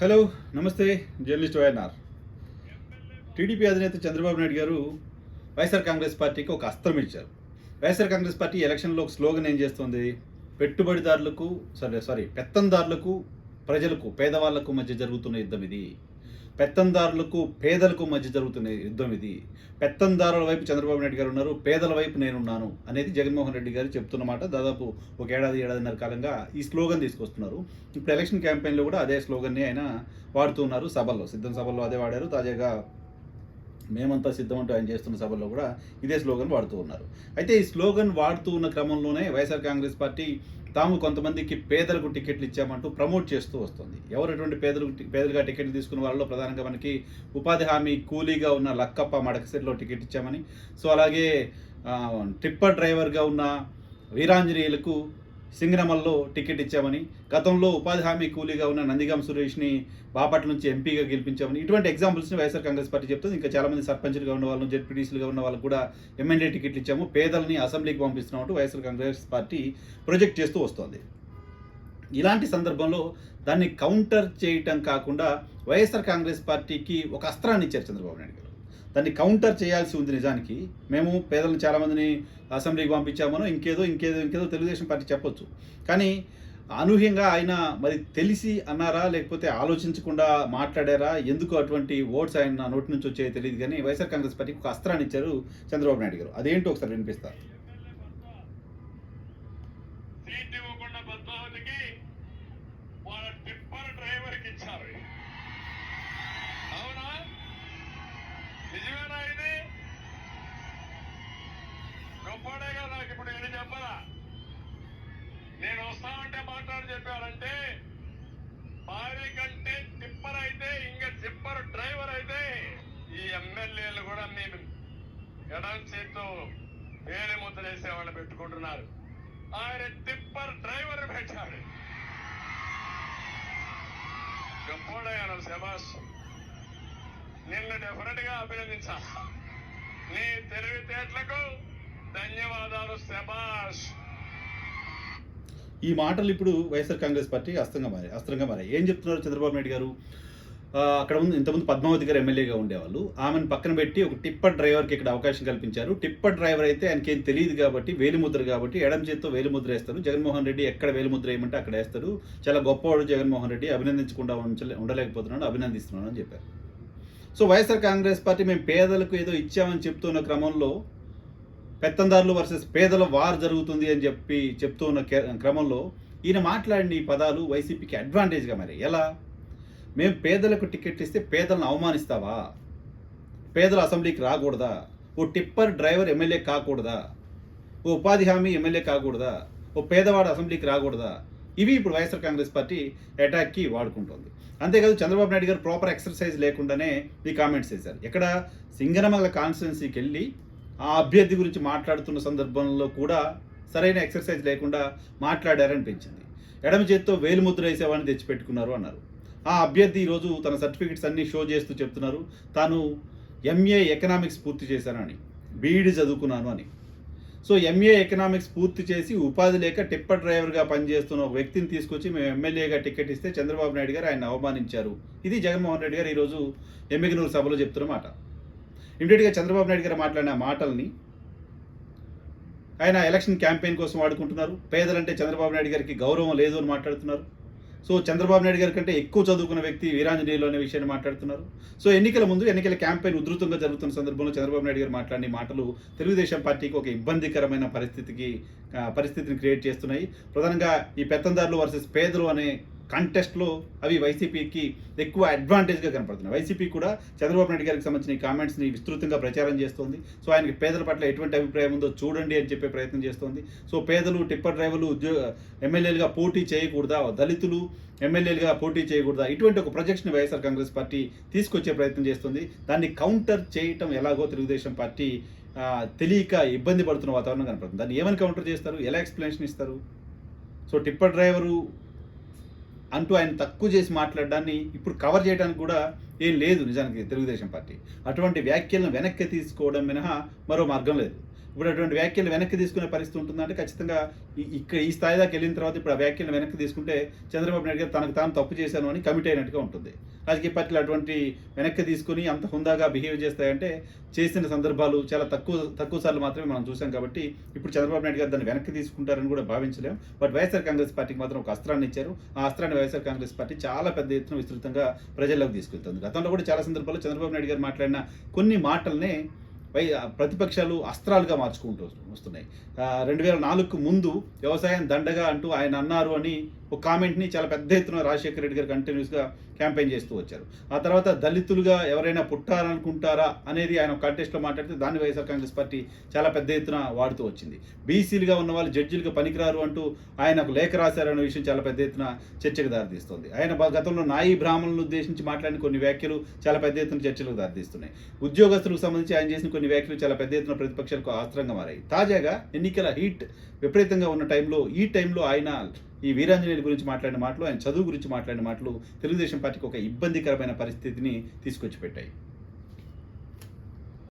Hello నమస్తే journalist YNR. TDP అధినేత చంద్రబాబు నాయుడు గారు వైఎస్ఆర్ కాంగ్రెస్ పార్టీకి ఒక అస్త్రం ఇచ్చారు. వైఎస్ఆర్ కాంగ్రెస్ పార్టీ ఎలక్షన్లో ఒక స్లోగన్ ఏం చేస్తుంది? పెట్టుబడిదారులకు సరే సారీ పెత్తందారులకు ప్రజలకు పేదవాళ్ళకు మధ్య జరుగుతున్న యుద్ధం ఇది. పెత్తందారులకు పేదలకు మధ్య జరుగుతున్న యుద్ధం ఇది. పెత్తందారుల వైపు చంద్రబాబు నాయుడు గారు ఉన్నారు పేదల వైపు నేనున్నాను అనేది జగన్మోహన్ రెడ్డి గారు చెప్తున్నమాట దాదాపు ఒక ఏడాది ఏడాదిన్నర కాలంగా ఈ స్లోగన్ తీసుకొస్తున్నారు. ఇప్పుడు ఎలక్షన్ క్యాంపెయిన్లో కూడా అదే స్లోగన్ని ఆయన వాడుతున్నారు సభల్లో సిద్ధం సభల్లో అదే వాడారు. తాజాగా మేమంతా సిద్ధం అంటూ ఆయన చేస్తున్న సభల్లో కూడా ఇదే స్లోగన్ వాడుతూ ఉన్నారు. అయితే ఈ స్లోగన్ వాడుతూ ఉన్న క్రమంలోనే వైఎస్ఆర్ కాంగ్రెస్ పార్టీ తాము కొంతమందికి పేదలకు టికెట్లు ఇచ్చామంటూ ప్రమోట్ చేస్తూ వస్తుంది. ఎవరు పేదలకు పేదలుగా టికెట్లు తీసుకున్న వాళ్ళలో ప్రధానంగా మనకి ఉపాధి హామీ కూలీగా ఉన్న లక్కప్ప మడకసిరిలో టికెట్ ఇచ్చామని. సో అలాగే టిప్పర్ డ్రైవర్గా ఉన్న వీరాంజనేయులకు సింగరమల్లో టికెట్ ఇచ్చామని గతంలో ఉపాధి హామీ కూలీగా ఉన్న నందిగాం సురేష్ని బాపట్ల నుంచి ఎంపీగా గెలిపించామని ఇటువంటి ఎగ్జాంపుల్స్ని వైఎస్ఆర్ కాంగ్రెస్ పార్టీ చెప్తుంది. ఇంకా చాలామంది సర్పంచ్లుగా ఉన్న వాళ్ళు జెడ్పీటీసీలుగా ఉన్న వాళ్ళకు కూడా ఎమ్మెల్యే టికెట్లు ఇచ్చాము. పేదలని అసెంబ్లీకి పంపిస్తున్నామంటూ వైఎస్ఆర్ కాంగ్రెస్ పార్టీ ప్రొజెక్ట్ చేస్తూ వస్తోంది. ఇలాంటి సందర్భంలో దాన్ని కౌంటర్ చేయటం కాకుండా వైఎస్ఆర్ కాంగ్రెస్ పార్టీకి ఒక అస్త్రాన్ని ఇచ్చారు చంద్రబాబు నాయుడు గారు. దాన్ని కౌంటర్ చేయాల్సి ఉంది నిజానికి. మేము పేదలను చాలామందిని అసెంబ్లీకి పంపించామనో ఇంకేదో ఇంకేదో ఇంకేదో తెలుగుదేశం పార్టీ చెప్పొచ్చు. కానీ అనూహ్యంగా ఆయన మరి తెలిసి అన్నారా లేకపోతే ఆలోచించకుండా మాట్లాడారా? ఎందుకు అటువంటి ఓట్స్ ఆయన నోటి నుంచి వచ్చాయో తెలియదు కానీ వైఎస్ఆర్ కాంగ్రెస్ పార్టీకి ఒక అస్త్రాన్ని ఇచ్చారు చంద్రబాబు నాయుడు గారు. అదేంటో ఒకసారి వినిపిస్తారు సీట్ ఇవ్వకుండా పద్మావతికి వాళ్ళ టిప్పర్ డ్రైవర్కి ఇచ్చారు అవునా నిజమేనా ఇది గొప్పడేగా నాకు ఇప్పుడు ఏం చెప్పరా నేను వస్తామంటే మాట్లాడి చెప్పాడంటే భార్య కంటే టిప్పర్ అయితే ఇంకా టిప్పర్ డ్రైవర్ అయితే ఈ ఎమ్మెల్యేలు కూడా నేను ఎడం చేతితో వేరే ముద్ర వేసేవాళ్ళు పెట్టుకుంటున్నారు. ఆయన టిప్పర్ డ్రైవర్ పెట్టాడు. గొప్పోడయ్యాను శభాష్. నిన్ను డెఫినెట్గా అభినందించా. నీ తెలివితేటలకు ధన్యవాదాలు శబాష్ ఈ మాటలు ఇప్పుడు వైఎస్ఆర్ కాంగ్రెస్ పార్టీ అస్త్రంగా మారాయి అస్త్రంగా మారాయి. ఏం చెప్తున్నారు చంద్రబాబు నాయుడు గారు? అక్కడ ముందు ఇంతకుముందు పద్మావతి గారు ఎమ్మెల్యేగా ఉండేవాళ్ళు. ఆమెను పక్కన పెట్టి ఒక టిప్పర్ డ్రైవర్కి ఇక్కడ అవకాశం కల్పించారు. టిప్పర్ డ్రైవర్ అయితే ఆయనకేం ఏం తెలియదు కాబట్టి వేలిముద్ర కాబట్టి ఎడం చేత్తో వేలిముద్ర వేస్తారు. జగన్మోహన్ రెడ్డి ఎక్కడ వేలిముద్ర వేయమంటే అక్కడ వేస్తారు. చాలా గొప్పవాడు జగన్మోహన్ రెడ్డి. అభినందించకుండా ఉండలేకపోతున్నాడు. అభినందిస్తున్నాను అని చెప్పారు. సో వైఎస్ఆర్ కాంగ్రెస్ పార్టీ మేము పేదలకు ఏదో ఇచ్చామని చెప్తున్న క్రమంలో పెత్తందారులు వర్సెస్ పేదల వార్ జరుగుతుంది అని చెప్పి చెప్తూ ఉన్న కే- క్రమంలో ఈయన మాట్లాడిన ఈ పదాలు వైసీపీకి అడ్వాంటేజ్గా మరి ఎలా? మేము పేదలకు టికెట్ ఇస్తే పేదలను అవమానిస్తావా? పేదలు అసెంబ్లీకి రాకూడదా? ఓ టిప్పర్ డ్రైవర్ ఎమ్మెల్యే కాకూడదా? ఓ ఉపాధి హామీ ఎమ్మెల్యే కాకూడదా? ఓ పేదవాడు అసెంబ్లీకి రాకూడదా? ఇవి ఇప్పుడు వైఎస్ఆర్ కాంగ్రెస్ పార్టీ అటాక్కి వాడుకుంటుంది. అంతేకాదు చంద్రబాబు నాయుడు గారు ప్రాపర్ ఎక్సర్సైజ్ లేకుండానే ఈ కామెంట్స్ చేశారు. ఎక్కడ? సింగనమల కాన్స్టిట్యున్సీకి వెళ్ళి ఆ అభ్యర్థి గురించి మాట్లాడుతున్న సందర్భంలో కూడా సరైన ఎక్సర్సైజ్ లేకుండా మాట్లాడారనిపించింది. ఎడమ చేత్తో వేలుముద్ర వేసేవాడిని తెచ్చిపెట్టుకున్నారు అన్నారు. ఆ అభ్యర్థి ఈరోజు తన సర్టిఫికెట్స్ అన్నీ షో చేస్తూ చెప్తున్నారు. తాను ఎంఏ ఎకనామిక్స్ పూర్తి చేశానని బీఈడి చదువుకున్నాను అని. సో ఎంఏ ఎకనామిక్స్ పూర్తి చేసి ఉపాధి లేక టిప్పర్ డ్రైవర్గా పనిచేస్తున్న ఒక వ్యక్తిని తీసుకొచ్చి మేము ఎమ్మెల్యేగా టికెట్ ఇస్తే చంద్రబాబు నాయుడు గారు ఆయన అవమానించారు. ఇది జగన్మోహన్ రెడ్డి గారు ఈరోజు ఎమ్మిగనూరు సభలో చెప్తున్నమాట మాట. ఇమీడియట్గా చంద్రబాబు నాయుడు గారు మాట్లాడిన మాటల్ని ఆయన ఎలక్షన్ క్యాంపెయిన్ కోసం వాడుకుంటున్నారు. పేదలంటే చంద్రబాబు నాయుడు గారికి గౌరవం లేదు అని మాట్లాడుతున్నారు. సో చంద్రబాబు నాయుడు గారి కంటే ఎక్కువ చదువుకున్న వ్యక్తి వీరాంజనేయులు అనే విషయాన్ని మాట్లాడుతున్నారు. సో ఎన్నికల ముందు ఎన్నికల క్యాంపెయిన్ ఉధృతంగా జరుగుతున్న సందర్భంలో చంద్రబాబు నాయుడు గారు మాట్లాడిన మాటలు తెలుగుదేశం పార్టీకి ఒక ఇబ్బందికరమైన పరిస్థితికి పరిస్థితిని క్రియేట్ చేస్తున్నాయి. ప్రధానంగా ఈ పెత్తందారులు వర్సెస్ పేదలు అనే కంటెస్ట్లో అవి వైసీపీకి ఎక్కువ అడ్వాంటేజ్గా కనపడుతున్నాయి. వైసీపీ కూడా చంద్రబాబు నాయుడు గారికి సంబంధించిన ఈ కామెంట్స్ని విస్తృతంగా ప్రచారం చేస్తోంది. సో ఆయనకి పేదల పట్ల ఎటువంటి అభిప్రాయం ఉందో చూడండి అని చెప్పే ప్రయత్నం చేస్తోంది. సో పేదలు టిప్పర్ డ్రైవర్లు ఉద్యోగ ఎమ్మెల్యేలుగా పోటీ చేయకూడదా? దళితులు ఎమ్మెల్యేలుగా పోటీ చేయకూడదా? ఇటువంటి ఒక ప్రొజెక్షన్ వైఎస్ఆర్ కాంగ్రెస్ పార్టీ తీసుకొచ్చే ప్రయత్నం చేస్తుంది. దాన్ని కౌంటర్ చేయటం ఎలాగో తెలుగుదేశం పార్టీ తెలియక ఇబ్బంది పడుతున్న వాతావరణం కనపడుతుంది. దాన్ని ఏమని కౌంటర్ చేస్తారు? ఎలా ఎక్స్ప్లెనేషన్ ఇస్తారు? సో టిప్పర్ డ్రైవరు అంటూ ఆయన తక్కువ చేసి మాట్లాడడాన్ని ఇప్పుడు కవర్ చేయడానికి కూడా ఏం లేదు నిజానికి తెలుగుదేశం పార్టీ. అటువంటి వ్యాఖ్యలను వెనక్కి తీసుకోవడం మినహా మరో మార్గం లేదు. ఇప్పుడు అటువంటి వ్యాఖ్యలు వెనక్కి తీసుకునే పరిస్థితి ఉంటుందంటే ఖచ్చితంగా ఈ- ఇక్కడ ఈ స్థాయి దాకా వెళ్ళిన తర్వాత ఇప్పుడు ఆ వ్యాఖ్యలు వెనక్కి తీసుకుంటే చంద్రబాబు నాయుడు గారు తనకు తాను తప్పు చేశాను అని కమిట్ అయినట్టుగా ఉంటుంది. రాజకీయ పార్టీలు అటువంటి వెనక్కి తీసుకుని అంత హుందాగా బిహేవ్ చేస్తాయంటే చేసిన సందర్భాలు చాలా తక్కువ తక్కువ సార్లు మాత్రమే మనం చూసాం కాబట్టి ఇప్పుడు చంద్రబాబు నాయుడు గారు దాన్ని వెనక్కి తీసుకుంటారని కూడా భావించలేం. బట్ వైఎస్ఆర్ కాంగ్రెస్ పార్టీకి మాత్రం ఒక అస్త్రాన్ని ఇచ్చారు. ఆ అస్త్రాన్ని వైఎస్ఆర్ కాంగ్రెస్ పార్టీ చాలా పెద్ద ఎత్తున విస్తృతంగా ప్రజల్లోకి తీసుకెళ్తుంది. గతంలో కూడా చాలా సందర్భాల్లో చంద్రబాబు నాయుడు గారు మాట్లాడిన కొన్ని మాటలనే పై ప్రతిపక్షాలు అస్త్రాలుగా మార్చుకుంటూ వస్తున్నాయి. రెండు వేల నాలుగుకు ముందు వ్యవసాయం దండగా అంటూ ఆయన అన్నారు అని ఒక కామెంట్ని చాలా పెద్ద ఎత్తున రాజశేఖర రెడ్డి గారు కంటిన్యూస్గా క్యాంపెయిన్ చేస్తూ వచ్చారు. ఆ తర్వాత దళితులుగా ఎవరైనా పుట్టారనుకుంటారా అనేది ఆయన కంటెస్ట్లో మాట్లాడితే దాన్ని వైఎస్ఆర్ కాంగ్రెస్ పార్టీ చాలా పెద్ద ఎత్తున వాడుతూ వచ్చింది. బీసీలుగా ఉన్న వాళ్ళు జడ్జీలుగా పనికిరారు అంటూ ఆయన ఒక లేఖ రాశారనే విషయం చాలా పెద్ద ఎత్తున చర్చకు దారితీస్తుంది. ఆయన గతంలో నాయి బ్రాహ్మణులను ఉద్దేశించి మాట్లాడిన కొన్ని వ్యాఖ్యలు చాలా పెద్ద ఎత్తున చర్చలకు దారితీస్తున్నాయి. ఉద్యోగస్తులకు సంబంధించి ఆయన చేసిన కొన్ని కొన్ని వ్యాఖ్యలు చాలా పెద్ద ఎత్తున ప్రతిపక్షాలకు ఆస్త్రంగా మారాయి. తాజాగా ఎన్నికల హీట్ విపరీతంగా ఉన్న టైంలో ఈ టైంలో ఆయన ఈ వీరాంజనేయుల గురించి మాట్లాడిన మాటలు ఆయన చదువు గురించి మాట్లాడిన మాటలు తెలుగుదేశం పార్టీకి ఒక ఇబ్బందికరమైన పరిస్థితిని తీసుకొచ్చి పెట్టాయి